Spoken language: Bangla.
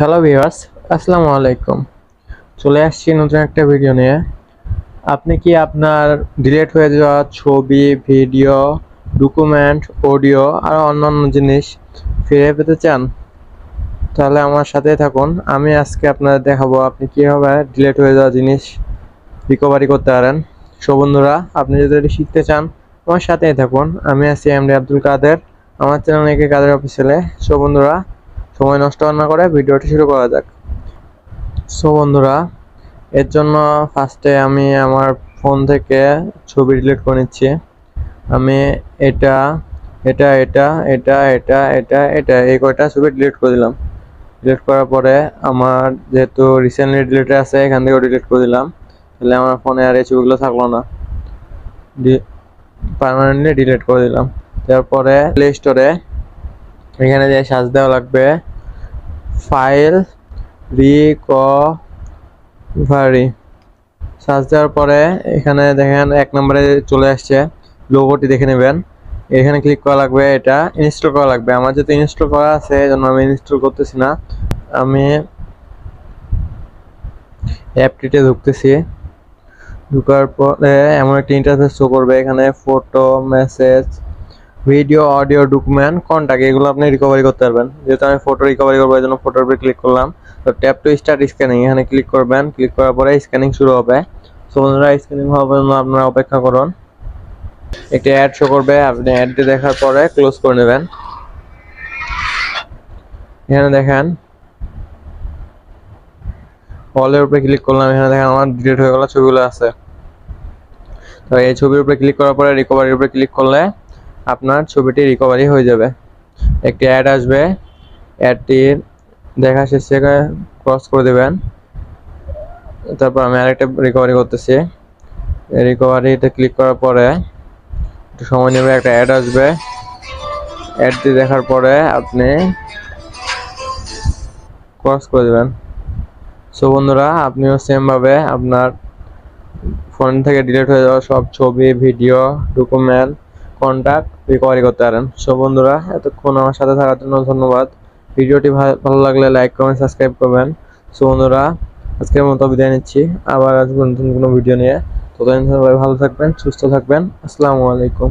হ্যালো ভিউয়ার্স আসসালামু আলাইকুম। চলে আসছি নতুন একটা ভিডিও নিয়ে। আপনি কি আপনার ডিলিট হয়ে যাওয়া ছবি ভিডিও ডকুমেন্ট অডিও আর অন্যান্য জিনিস ফিরে পেতে চান? তাহলে আমার সাথে থাকুন। আমি আজকে আপনাদের দেখাবো আপনি কীভাবে ডিলিট হয়ে যাওয়া জিনিস রিকভারি করতে পারেন। সো বন্ধুরা, আপনি যদি শিখতে চান, আমার সাথেই থাকুন। আমি আছি এমডি আব্দুল কাদের, আমার চ্যানেল একে কাদের অফিসিয়ালে সো বন্ধুরা সময় নষ্ট না করে ভিডিওটি শুরু করা যাক। সো বন্ধুরা, এর জন্য ফার্স্টে আমি আমার ফোন থেকে ছবি ডিলিট করে নিচ্ছি। আমি এটা এটা এটা এটা এটা এটা এটা, এই কয়টা ছবি ডিলিট করে দিলাম। ডিলিট করার পরে আমার যেহেতু রিসেন্টলি ডিলিট আছে, এখান থেকেও ডিলিট করে দিলাম। তাহলে আমার ফোনে আর এই ছবিগুলো থাকল না। পার্মানেন্টলি ডিলিট করে দিলাম। তারপরে প্লে স্টোরে এখানে যে সার্চ দেওয়া লাগবে ফাইল রিকভারি। সার্চ দেওয়ার পরে এখানে দেখেন এক নম্বরে চলে আসছে লোগোটি দেখে নেবেন। এখানে ক্লিক করা লাগবে এটা ইনস্টল করা লাগবে। আমার যেহেতু ইনস্টল করা আছে এই জন্য আমি ইনস্টল করতেছি না। আমি অ্যাপটিতে ঢুকতেছি। ঢুকার পরে এমন একটি ইন্টারফেস শো করবে, এখানে photo message video audio document contact এগুলো আপনি রিকভারি করতে পারবেন। যেহেতু আমি ফটো রিকভারি করব, এই জন্য ফটোর উপরে ক্লিক করলাম। তো ট্যাপ টু স্টার্ট স্ক্যানিং এখানে ক্লিক করবেন। ক্লিক করার পরে স্ক্যানিং শুরু হবে। সো বন্ধুরা স্ক্যানিং হওয়ার জন্য আপনারা অপেক্ষা করুন। একটি অ্যাড শো করবে, আপনি অ্যাডটি দেখার পরে ক্লোজ করে নেবেন। এখানে দেখেন অলের উপরে ক্লিক করলাম। এখানে দেখেন, আমার ডিলিট হয়ে গেল, ছবিগুলো আছে। তো এই ছবির উপরে ক্লিক করার পরে রিকভারির উপরে ক্লিক করলে আপনার ছবিটি রিকভারি হয়ে যাবে। একটি অ্যাড আসবে। অ্যাডটি দেখা শেষে ক্রস করে দেবেন। তারপর আমি আরেকটা রিকভারি করতেছি। রিকভারিতে ক্লিক করার পরে একটু সময় নেবে, একটা অ্যাড আসবে। অ্যাডটি দেখার পরে আপনি ক্রস করে দেবেন। সো বন্ধুরা, আপনিও সেমভাবে আপনার ফোন থেকে ডিলিট হয়ে যাওয়া সব ছবি ভিডিও ডকুমেন্ট কন্ট্যাক্ট রিকভারি করতে পারেন। সো বন্ধুরা, এতক্ষণ আমার সাথে থাকার জন্য ধন্যবাদ। ভিডিওটি ভালো লাগলে লাইক কমেন্ট সাবস্ক্রাইব করবেন। সো বন্ধুরা, আজকের মতো বিদায় নিচ্ছি। আবার আসব নতুন কোনো ভিডিও নিয়ে। ততদিন সবাই ভালো থাকবেন, সুস্থ থাকবেন। আসসালামু আলাইকুম।